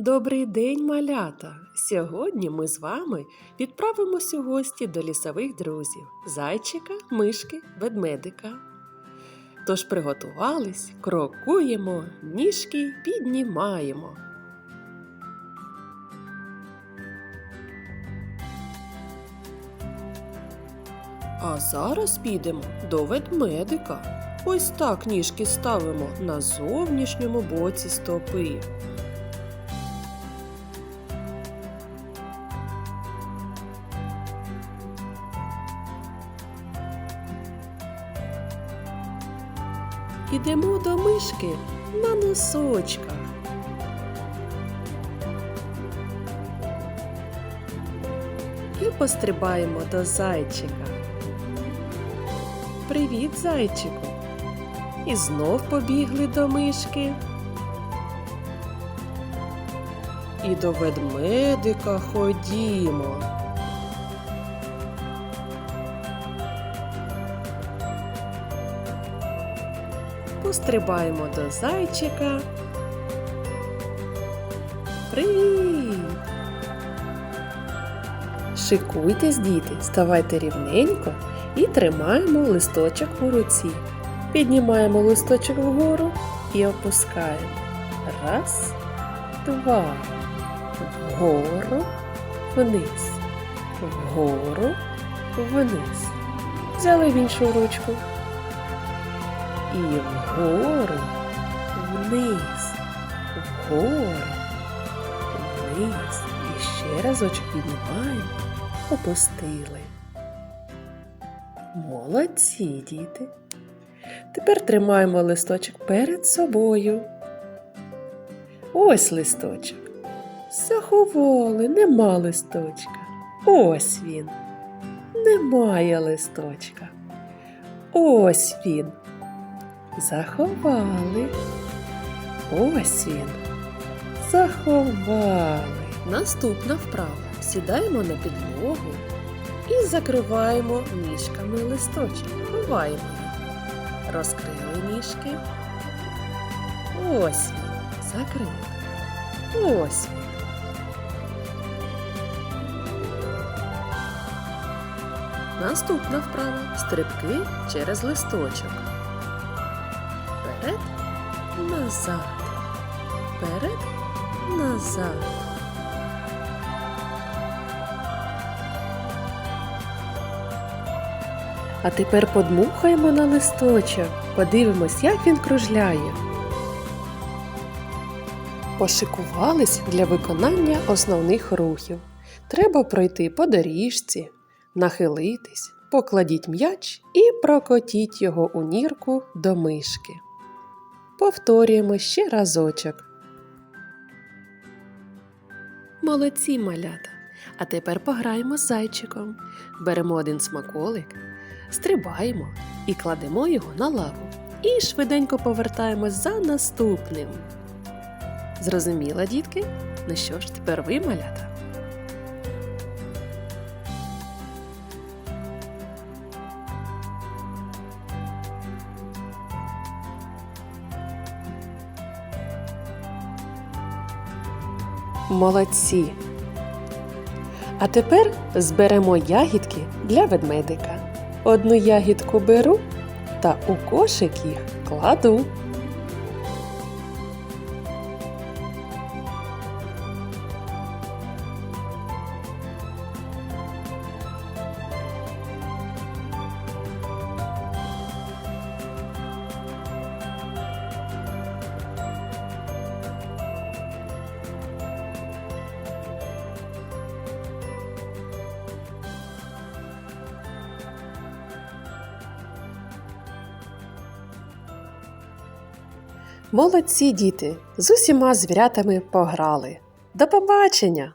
Добрий день, малята! Сьогодні ми з вами відправимося у гості до лісових друзів зайчика, мишки, ведмедика. Тож приготувались, крокуємо, ніжки піднімаємо. А зараз підемо до ведмедика. Ось так ніжки ставимо на зовнішньому боці стопи. Ідемо до мишки на носочках. І пострибаємо до зайчика. Привіт, зайчику! І знов побігли до мишки. І до ведмедика ходімо. Пострибаємо до зайчика. Привіт! Шикуйтесь, діти, ставайте рівненько і тримаємо листочок у руці. Піднімаємо листочок вгору і опускаємо. Раз, два. Вгору, вниз. Вгору, вниз. Взяли в іншу ручку. І вгору, вниз, вгору, вниз. І ще разочок піднімаємо, опустили. Молодці, діти. Тепер тримаємо листочок перед собою. Ось листочок. Заховали, нема листочка. Ось він. Немає листочка. Ось він. Заховали. Ось він. Заховали. Наступна вправа. Сідаємо на підлогу і закриваємо ніжками листочок. Ховаємо. Розкрили ніжки. Ось він. Закрили. Ось він. Наступна вправа стрибки через листочок. Вперед, назад. Вперед, назад. А тепер подмухаємо на листочок. Подивимось, як він кружляє. Пошикувались для виконання основних рухів. Треба пройти по доріжці, нахилитись, покладіть м'яч і прокотіть його у нірку до мишки. Повторюємо ще разочок. Молодці малята. А тепер пограємо з зайчиком. Беремо один смаколик, стрибаємо і кладемо його на лаву. І швиденько повертаємось за наступним. Зрозуміла, дітки? Ну що ж, тепер ви малята? Молодці. А тепер зберемо ягідки для ведмедика. Одну ягідку беру та у кошик їх кладу. Молодці діти! З усіма звірятами пограли. До побачення!